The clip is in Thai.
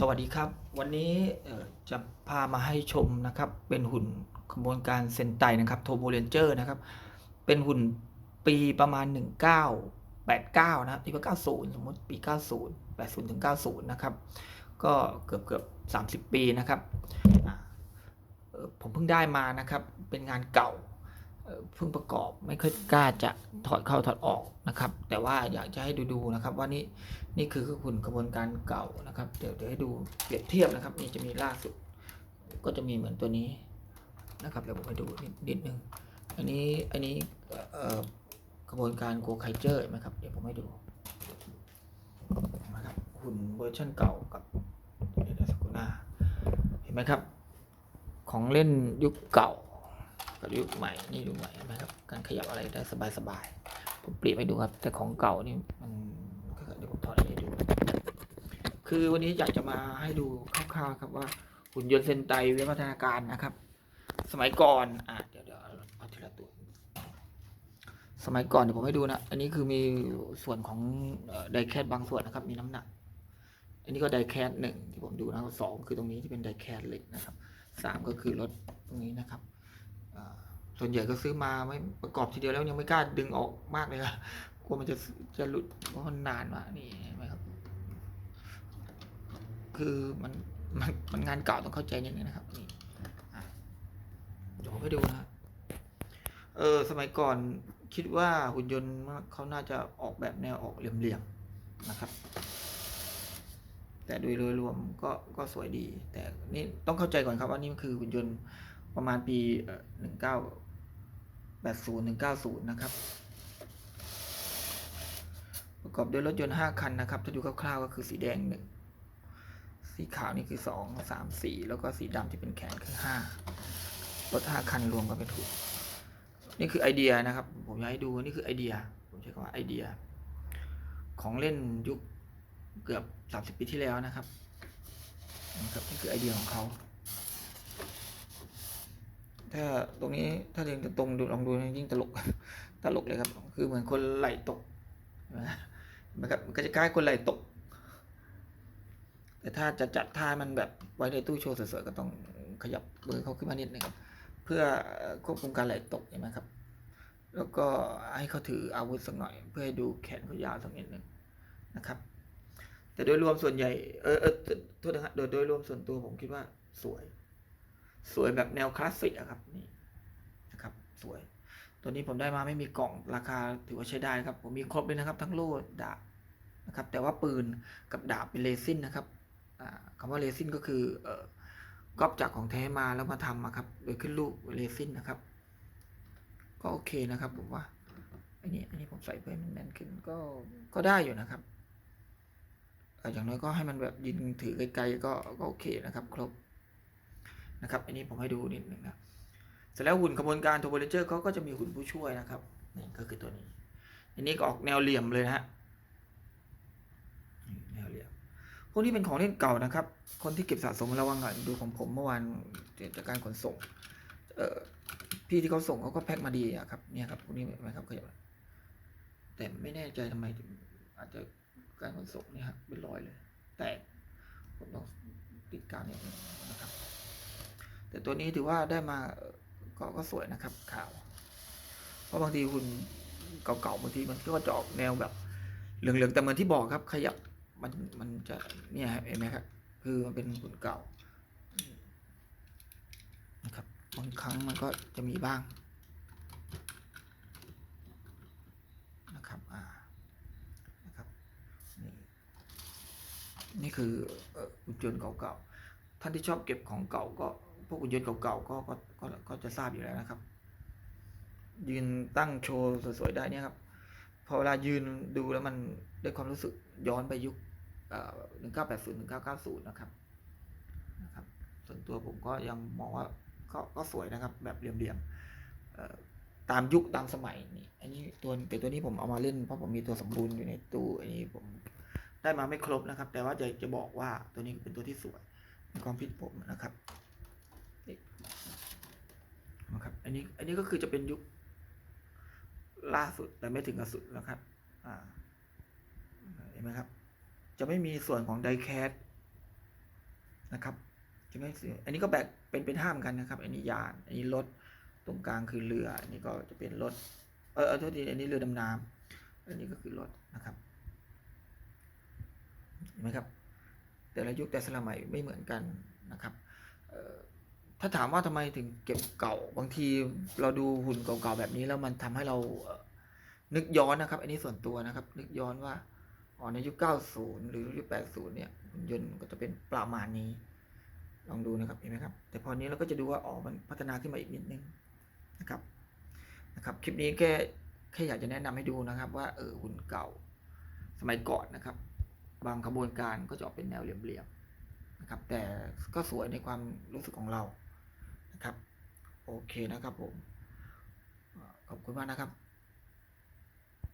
สวัสดีครับ วันนี้จะพามาให้ชมนะครับ เป็นหุ่นขบวนการเซนไตนะครับโทโบเรนเจอร์นะครับ เป็นหุ่นปีประมาณ 1989 นะครับปี90 สมมติปี 90 80ถึง90 นะครับ ก็เกือบเกือบ30 ปีนะครับ ผมเพิ่งได้มานะครับ เป็นงานเก่า เพิ่งประกอบไม่ค่อยกล้าจะถอดเข้าถอดออกนะครับ แต่ว่าอยากจะให้ดูๆนะครับ ว่านี่นี่คือหุ่นกระบวนการเก่านะครับเดี๋ยวเดี๋ยวให้ดูเปรียบเทียบนะครับ นี่จะมีล่าสุด ก็จะมีเหมือนตัวนี้นะครับเดี๋ยวผมให้ดูนิดนึงอันนี้อันนี้กระบวนการโกไคเจอร์ไหมครับ เดี๋ยวผมให้ดูนะครับหุ่นเวอร์ชันเก่ากับเดนสกุน่าเห็นไหมครับ ของเล่นยุคเก่า กับยุคใหม่นี่ดูใหม่นไหมครับการขยับอะไรได้สบายๆผมเปรียบให้ดูครับ แต่ของเก่านี่มันเดี๋ยวผมถอดให้ดู คือวันนี้อยากจะมาให้ดูคร่าวๆครับว่าหุ่นยนต์เซนไตวิวัฒนาการนะครับ สมัยก่อนอะเดี๋ยวเดี๋ยวเอาทีละตัวสมัยก่อนเดี๋ยวผมให้ดูนะ อันนี้คือมีส่วนของไดแคทบางส่วนนะครับ มีน้ำหนัก อันนี้ก็ไดแคทหนึ่งที่ผมดูนะครับสองคือตรงนี้ที่เป็นไดแคทเหล็กนะครับสามก็คือรถตรงนี้นะครับ ส่วนใหญ่ก็ซื้อมาไม่ประกอบทีเดียวแล้วยังไม่กล้าดึงออกมากเลยครับกลัวมันจะจะหลุดเพราะมันนานมากนี่เห็นไหมครับ คือมันมันมันงานเก่าต้องเข้าใจนิดนึงนะครับนี่เดี๋ยวผมให้ดูนะเออสมัยก่อนคิดว่าหุ่นยนต์เขาน่าจะออกแบบแนวออกเหลี่ยมๆนะครับ แต่โดยโดยรวมก็ก็สวยดี แต่นี่ต้องเข้าใจก่อนครับว่านี่มันคือหุ่นยนต์ประมาณปีหนึ่งเก้า แปดศูนย์หนึ่งเก้าศูนย์นะครับ ประกอบด้วยรถยนต์ห้าคันนะครับ ถ้าดูคร่าวๆก็คือสีแดงหนึ่งสีขาวนี่คือสองสามสี่แล้วก็สีดำที่เป็นแขนคือห้ารถห้าคันรวมกันเป็นถูก นี่คือไอเดียนะครับ ผมอยากให้ดูนี่คือไอเดีย ผมใช้คำว่าไอเดีย ของเล่นยุคเกือบสามสิบปีที่แล้วนะครับนะครับนี่คือไอเดียของเขา ถ้าตรงนี้ถ้าเรียงตรงดูลองดูยิ่งตลกตลกเลยครับ คือเหมือนคนไหลตกนะครับก็จะคล้ายคนไหลตก แต่ถ้าจะจัดท่ามันแบบไว้ในตู้โชว์สวยๆก็ต้องขยับมือเขาขึ้นมานิดนึงครับ เพื่อควบคุมการไหลตกเห็นไหมครับ แล้วก็ให้เขาถืออาวุธสักหน่อย เพื่อให้ดูแขนเขายาวสักนิดนึงนะครับแต่โดยรวมส่วนใหญ่ เออเออโทษนะครับโดยโดยรวมส่วนตัวผมคิดว่าสวย สวยแบบแนวคลาสสิกอะครับนี่นะครับ สวย ตัวนี้ผมได้มาไม่มีกล่องราคาถือว่าใช้ได้ครับ ผมมีครบเลยนะครับ ทั้งโล่ดาบนะครับ แต่ว่าปืนกับดาบเป็นเรซินนะครับอ่าคำว่าเรซินก็คือเอ่อก๊อปจากของแท้มาแล้วมาทำอะครับ โดยขึ้นรูปเรซินนะครับ ก็โอเคนะครับผมว่าอันนี้อันนี้ผมใส่เพื่อให้มันแน่นขึ้นก็ก็ได้อยู่นะครับเอ่ออย่างน้อยก็ให้มันแบบยิงถือไกลๆก็ก็โอเคนะครับ ครบ นะครับ อันนี้ผมให้ดูนิดหนึ่งนะเสร็จแล้วหุ่นขบวนการโทโบเลเจอร์เขาก็จะมีหุ่นผู้ช่วยนะครับนี่ก็คือตัวนี้ อันนี้ก็ออกแนวเหลี่ยมเลยนะฮะแนวเหลี่ยมพวกนี้เป็นของเล่นเก่านะครับ คนที่เก็บสะสมระวังหน่อยดูของผมเมื่อวานจากการขนส่งเออพี่ที่เขาส่งเขาก็แพ็คมาดีอะครับเนี่ยครับพวกนี้นะครับขยับแต่ไม่แน่ใจทำไมอาจจะการขนส่งเนี่ยครับเป็นรอยเลย แต่ผมต้องติดกาวเนี่ยนะครับ แต่ตัวนี้ถือว่าได้มาเอ่อก็ก็สวยนะครับขาว เพราะบางทีคุณเก่าๆบางทีมันก็จะออกแนวแบบ เหลืองๆแต่เหมือนที่บอกครับ ขยับมันมันจะเนี่ยเห็นไหมครับ คือมันเป็นหุ่นเก่านะครับบางครั้งมันก็จะมีบ้างนะครับอ่านะครับนี่นี่คือเอ่อหุ่นยนต์เก่าๆท่านที่ชอบเก็บของเก่าก็ พวกหุ่นยนต์เก่าๆก็ก็ก็จะทราบอยู่แล้วนะครับ ยืนตั้งโชว์สวยๆได้เนี่ยครับพอเวลายืนดูแล้วมันได้ความรู้สึกย้อนไปยุคหนึ่งเก้าแปดศูนย์หนึ่งเก้าเก้าศูนย์นะครับนะครับ ส่วนตัวผมก็ยังมองว่าก็ก็สวยนะครับ แบบเหลี่ยมๆตามยุคตามสมัยนี่อันนี้ตัวแต่ตัวนี้ผมเอามาเล่นเพราะผมมีตัวสมบูรณ์อยู่ในตู้อันนี้ผมได้มาไม่ครบนะครับ แต่ว่าจะจะบอกว่าตัวนี้เป็นตัวที่สวยในความคิดผมนะครับนี่ นะครับอันนี้ อันนี้ก็คือจะเป็นยุคล่าสุดแต่ไม่ถึงกับสุดนะครับ อ่า เห็นไหมครับ จะไม่มีส่วนของไดแคสนะครับใช่ไมเสืออันนี้ก็แบกเป็นเป็นห้ามกันนะครับ อันนี้ยาน อันนี้รถ ตรงกลางคือเรือ อันนี้ก็จะเป็นรถ เออเออโทษทีอันนี้เรือดำน้ำอันนี้ก็คือรถนะครับ เห็นไหมครับ แต่ละยุคแต่สมัยไม่เหมือนกันนะครับ เออ ถ้าถามว่าทำไมถึงเก็บเก่าบางทีเราดูหุ่นเก่าๆแบบนี้แล้วมันทำให้เรานึกย้อนนะครับ อันนี้ส่วนตัวนะครับ นึกย้อนว่าอ๋อในยุค 90 หรือยุค 80 เนี่ยหุ่นยนต์ก็จะเป็นประมาณนี้ ลองดูนะครับเห็นไหมครับ แต่พอนี้เราก็จะดูว่าอ๋อมันพัฒนาขึ้นมาอีกนิดนึงนะครับนะครับ คลิปนี้แค่แค่อยากจะแนะนำให้ดูนะครับ ว่าเออหุ่นเก่า สมัยก่อนนะครับ บางขบวนการก็จะออกเป็นแนวเหลี่ยมๆนะครับ แต่ก็สวยในความรู้สึกของเรา นะครับ โอเคนะครับผม ขอบคุณมากนะครับ